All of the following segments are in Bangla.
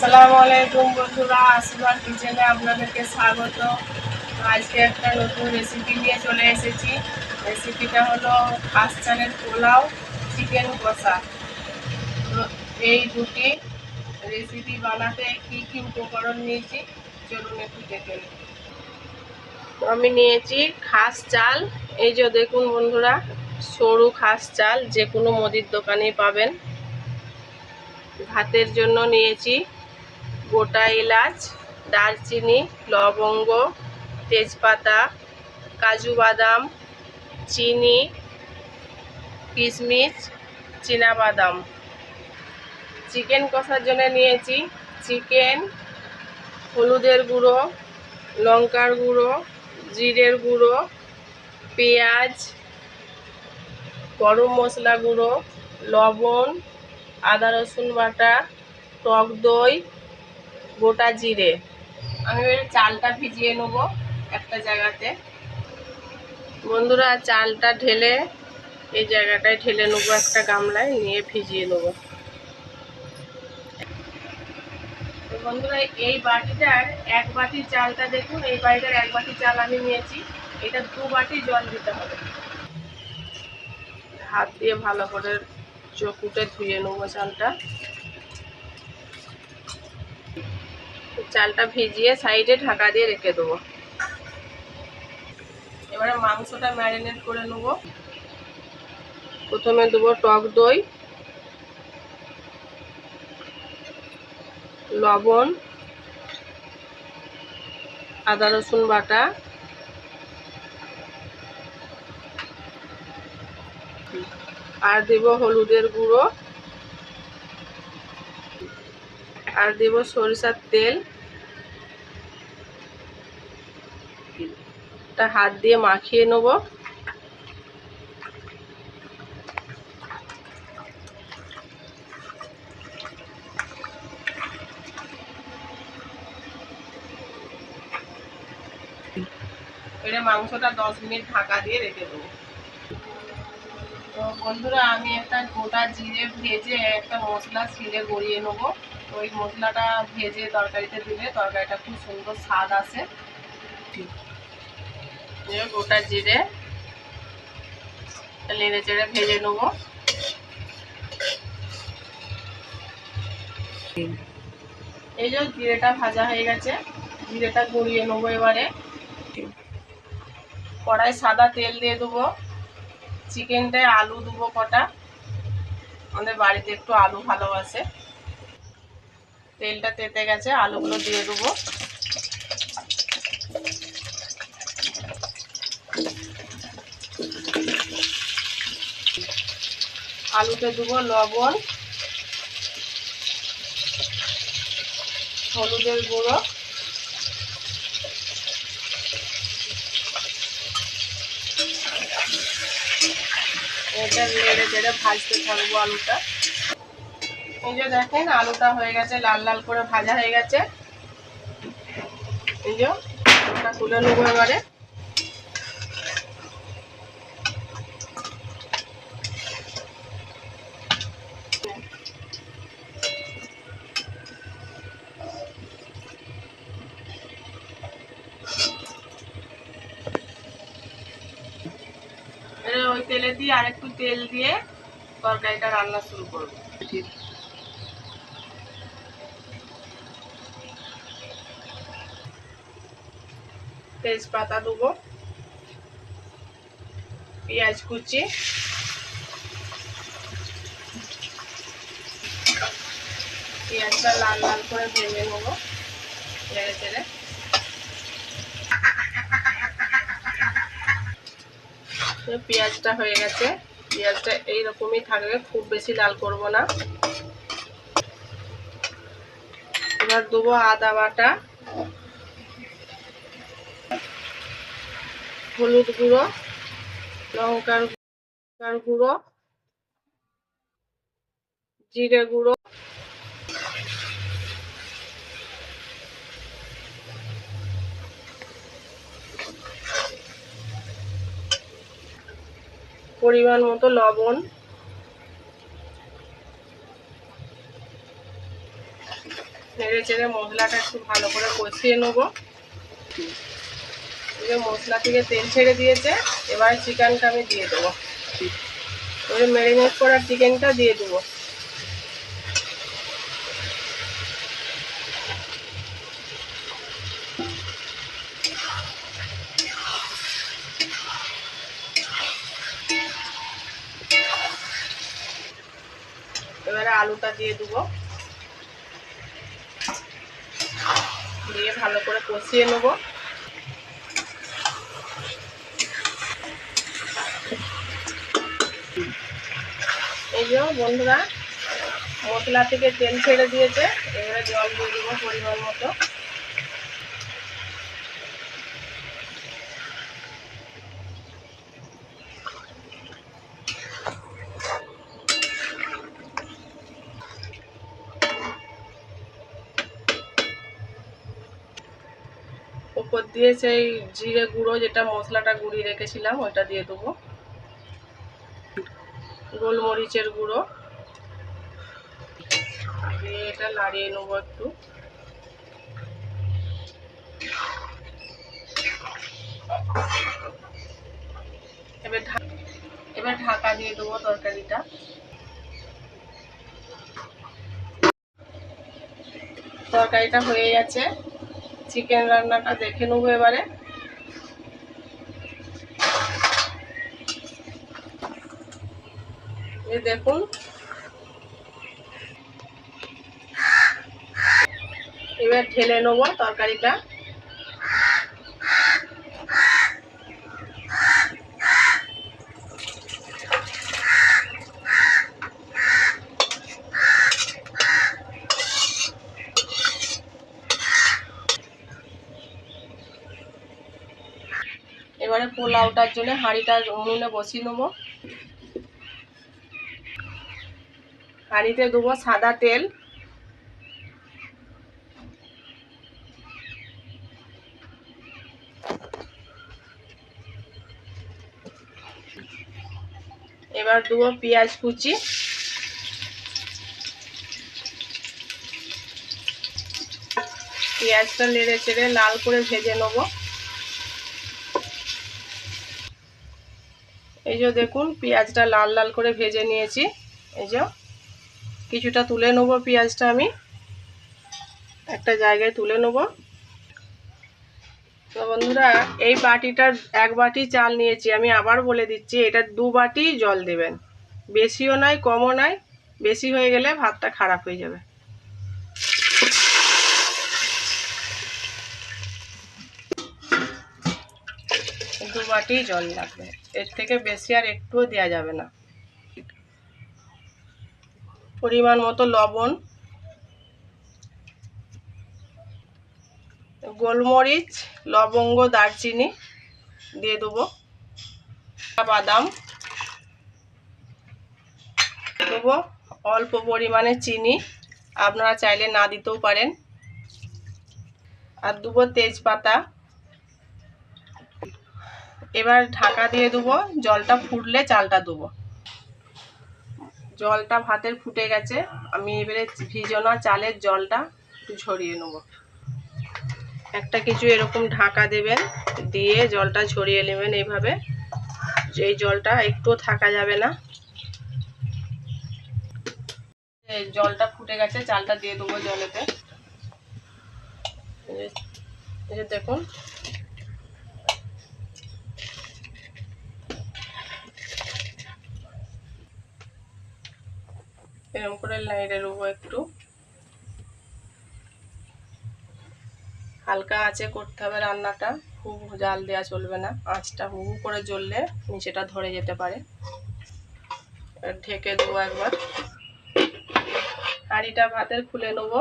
আসসালামু আলাইকুম বন্ধুরা আসবার কিচেনে আপনাদেরকে স্বাগত। আজকে একটা নতুন রেসিপি নিয়ে চলে এসেছি। রেসিপিটা হলো চালের পোলাও চিকেন কষা। তো এই দুটি রেসিপি বানাতে কি কি উপকরণ নিয়েছি, চলুন একটু দেখে আমি নিয়েছি খাস চাল। এই যে দেখুন বন্ধুরা, সরু খাস চাল, যে কোনো মুদির দোকানেই পাবেন। ভাতের জন্য নিয়েছি গোটা এলাচ, দারচিনি, লবঙ্গ, তেজপাতা, কাজু বাদাম, চিনি, কিশমিশ বাদাম চিকেন কষার জন্য নিয়েছি চিকেন, হলুদের গুঁড়ো, লঙ্কার গুঁড়ো, জিরের গুঁড়ো, পেঁয়াজ, গরম মশলা গুঁড়ো, লবণ, আদা রসুন বাটা, টক দই গোটা জিরে। আমি চালটা ভিজিয়ে নেব একটা জায়গাতে। বন্ধুরা, চালটা ঢেলে এই জায়গাটায় ঢেলে নেব একটা গামলায়, নিয়ে ভিজিয়ে নেব। বন্ধুরা, এই বাটিটার এক বাটি চালটা দেখুন, এই বাটিটার এক বাটি চাল আমি নিয়েছি। এটা দু বাটি জল দিতে হবে। হাত দিয়ে ভালো করে চকুটে ধুয়ে নেব চালটা। চালটা ভিজিয়ে সাইডে ঢাকা দিয়ে রেখে দেবো। এবারে মাংসটা ম্যারিনেট করে নেব। প্রথমে দেবো টক দই, লবণ, আদা রসুন বাটা, আর দেব হলুদের গুঁড়ো, আর দেব সরিষার তেল। তা হাত দিয়ে মাখিয়ে নেব। এটা মাংসটা দশ মিনিট ঢাকা দিয়ে রেখে দেবো। তো বন্ধুরা, আমি একটা গোটা জিরে ভেজে একটা মশলা ছিলে গড়িয়ে নেব। ওই মশলাটা ভেজে তরকারিতে দিলে তরকারিটা খুব সুন্দর স্বাদ আসে। দিয়ে গোটা জিরে নেড়ে চেড়ে ভেজে নেব। এই যে জিরেটা ভাজা হয়ে গেছে, জিরেটা গড়িয়ে নেব এবারে। কড়াই সাদা তেল দিয়ে দেবো। চিকেনটায় আলু দেবো কটা। আমাদের বাড়িতে একটু আলু ভালোবাসে তেলটা তেতে গেছে, আলুগুলো দিয়ে দেবো। আলুতে দেবো লবণ, হলুদের গুঁড়ো, এটা নেড়ে চেড়ে ভাজতে থাকব আলুটা। এই যে দেখেন, আলুটা হয়ে গেছে, লাল লাল করে ভাজা হয়ে গেছে। এই যে তুলে নেব এবারে। তেলে দিয়ে আরেকটু তেল দিয়ে তরকারিটা রান্না শুরু করব। তেজপাতা দেবো, পেঁয়াজ কুচি, পেঁয়াজটা লাল লাল করে ভেজে নেব। চেড়ে চেড়ে। পেঁয়াজটা হয়ে গেছে। পেঁয়াজটা এইরকমই থাকবে, খুব বেশি লাল করব না। এবার দেবো আদা বাটা, হলুদ গুঁড়ো, লঙ্কার গুঁড়ো, জিরে গুঁড়ো পরিমাণ মতো লবণ। নেড়ে চেড়ে মশলাটা একটু ভালো করে কষিয়ে নেব। মশলা থেকে তেল ছেড়ে দিয়েছে, এবার চিকেনটা আমি দিয়ে দেবো। এবারে ম্যারিনেট করা চিকেনটা দিয়ে দেবো এবারে আলুটা দিয়ে দেবো। দিয়ে ভালো করে কষিয়ে নেব। এই যে বন্ধুরা, মশলা থেকে তেল ছেড়ে দিয়েছে, এবারে জল দিয়ে দেবো পরিমাণ মতো। উপর দিয়ে সেই জিরে গুঁড়ো যেটা মশলাটা গুঁড়িয়ে রেখেছিলাম, ওইটা দিয়ে দেবো। গোলমরিচের গুঁড়ো। দিয়ে এটা নাড়িয়ে নেব একটু। এবার এবার ঢাকা দিয়ে দেবো তরকারিটা। তরকারিটা হয়ে গেছে। চিকেন রান্নাটা দেখে নেব এবারে। দেখুন। এবার ঢেলে নেব তরকারিটা। পোলাওটার জন্য হাঁড়িটা উনুনে বসিয়ে নেব হাঁড়িতে দেবো সাদা তেল। এবার দেবো পেঁয়াজ কুচি। পেঁয়াজটা নেড়ে চেড়ে লাল করে ভেজে নেব। এই যে দেখুন, পেঁয়াজটা লাল লাল করে ভেজে নিয়েছি। এই যে কিছুটা তুলে নেব পেঁয়াজটা আমি। একটা জায়গায় তুলে নেব। তো বন্ধুরা, এই বাটিটার এক বাটি চাল নিয়েছি। আমি আবার বলে দিচ্ছি, এটা দু বাটি জল দেবেন। বেশিও নয় কমও নয় বেশি হয়ে গেলে ভাতটা খারাপ হয়ে যাবে দু বাটি জল লাগবে। এর থেকে বেশি আর একটুও দেওয়া যাবে না। পরিমাণ মতো লবণ, গোলমরিচ, লবঙ্গ, দারচিনি দিয়ে দেবো, বাদাম দেবো, অল্প পরিমাণে চিনি। আপনারা চাইলে না দিতেও পারেন। আর দেবো তেজপাতা। এবার ঢাকা দিয়ে দেবো জলটা ফুটলে চালটা দেবো জলটা ভাতের ফুটে গেছে, আমি এবারে ভিজনা চালের জলটা একটু ঝরিয়ে নেব। একটা কিছু এরকম ঢাকা দেবেন, দিয়ে জলটা ছড়িয়ে নেবেন এইভাবে। এই জলটা একটুও থাকা যাবে না। জলটা ফুটে গেছে, চালটা দিয়ে দেবো জলেতে। দেখুন এরকম করে লাইড়ে নেব একটু। হালকা আঁচে করতে হবে রান্নাটা। খুব জাল দেওয়া চলবে না। আঁচটা হু করে জ্বললে নিচেটা ধরে যেতে পারে। ঢেকে দেবো একবার। হাঁড়িটা ভাতের খুলে নেব।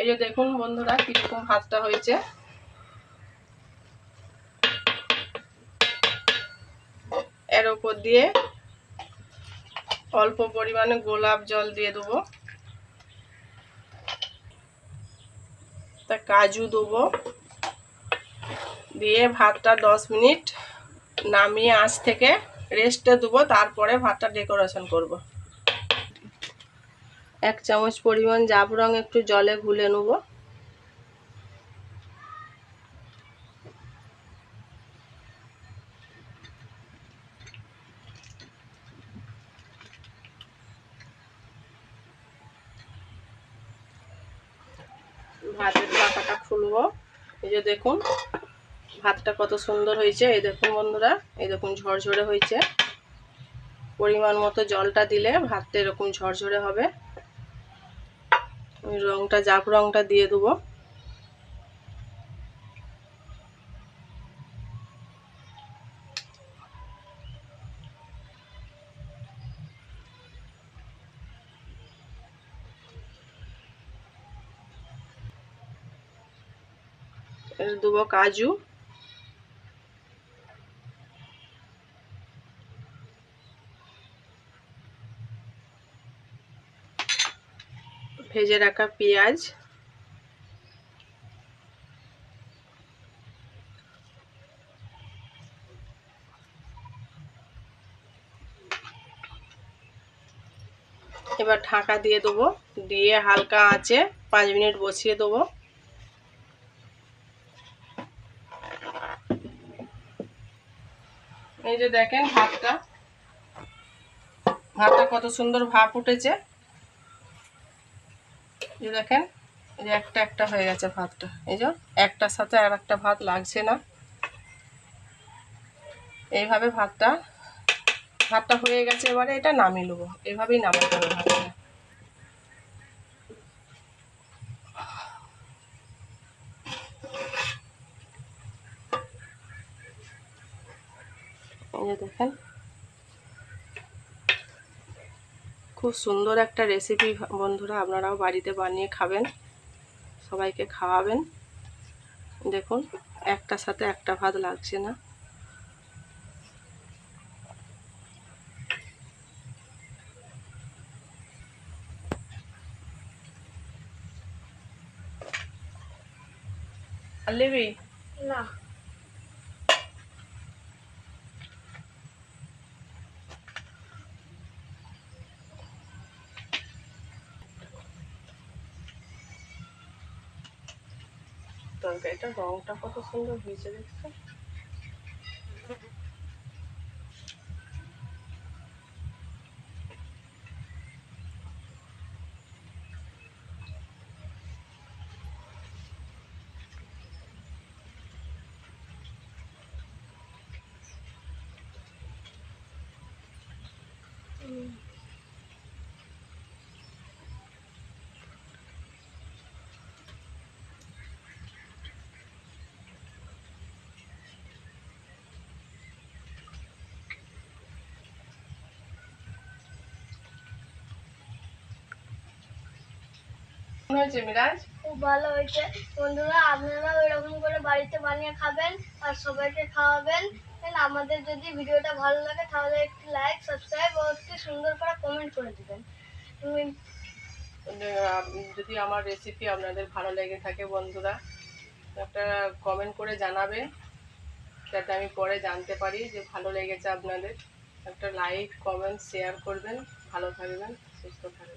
এই যে দেখুন বন্ধুরা কীরকম ভাতটা হয়েছে। এর ওপর দিয়ে অল্প পরিমাণে গোলাপ জল দিয়ে দেবো। তা কাজু দেবো। দিয়ে ভাতটা দশ মিনিট নামিয়ে আঁচ থেকে রেস্টে দেবো, তারপরে ভাতটা ডেকোরেশন করব। এক চামচ পরিমাণ জাফরং একটু জলে গুলে নেব। এই যে দেখুন ভাতটা কত সুন্দর হয়েছে। এই দেখুন বন্ধুরা, এই দেখুন ঝরঝরে হয়েছে। পরিমাণ মতো জলটা দিলে ভাতটা এরকম ঝরঝরে হবে। রংটা জাপ রংটা দিয়ে দেবো। দেবো কাজু ভেজে রাখা পেঁয়াজ এবার ঢাকা দিয়ে দেবো। দিয়ে হালকা আঁচে পাঁচ মিনিট বসিয়ে দেবো। এই যে দেখেন ভাতটা ভাতটা কত সুন্দর ভাপ উঠেছে। দেখেন, এই যে একটা একটা হয়ে গেছে ভাতটা। এই যে একটার সাথে আর একটা ভাত লাগছে না। এইভাবে ভাতটা ভাতটা হয়ে গেছে এবারে এটা নামিয়ে নেব। এভাবেই নামাতে হবে ভাতটা এই যে দেখেন খুব সুন্দর একটা রেসিপি বন্ধুরা আপনারাও বাড়িতে বানিয়ে খাবেন সবাইকে খাওয়াবেন। দেখুন একটার সাথে একটা ভাত লাগছে না। নিবি না। তরকারিটার রংটা কত সুন্দর হয়েছে দেখছ কেমন হয়েছে মিরাজ? খুব ভালো হয়েছে। বন্ধুরা আপনারাও এরকম করে বাড়িতে বানিয়ে খাবেন আর সবাইকে খাওয়াবেন। আমাদের যদি ভিডিওটা ভালো লাগে তাহলে একটি লাইক সাবস্ক্রাইব ও একটি সুন্দর করে কমেন্ট করে দেবেন। যদি আমার রেসিপি আপনাদের ভালো লেগে থাকে বন্ধুরা একটা কমেন্ট করে জানাবেন যাতে আমি পরে জানতে পারি যে ভালো লেগেছে আপনাদের। একটা লাইক কমেন্ট শেয়ার করবেন। ভালো থাকবেন সুস্থ থাকবেন।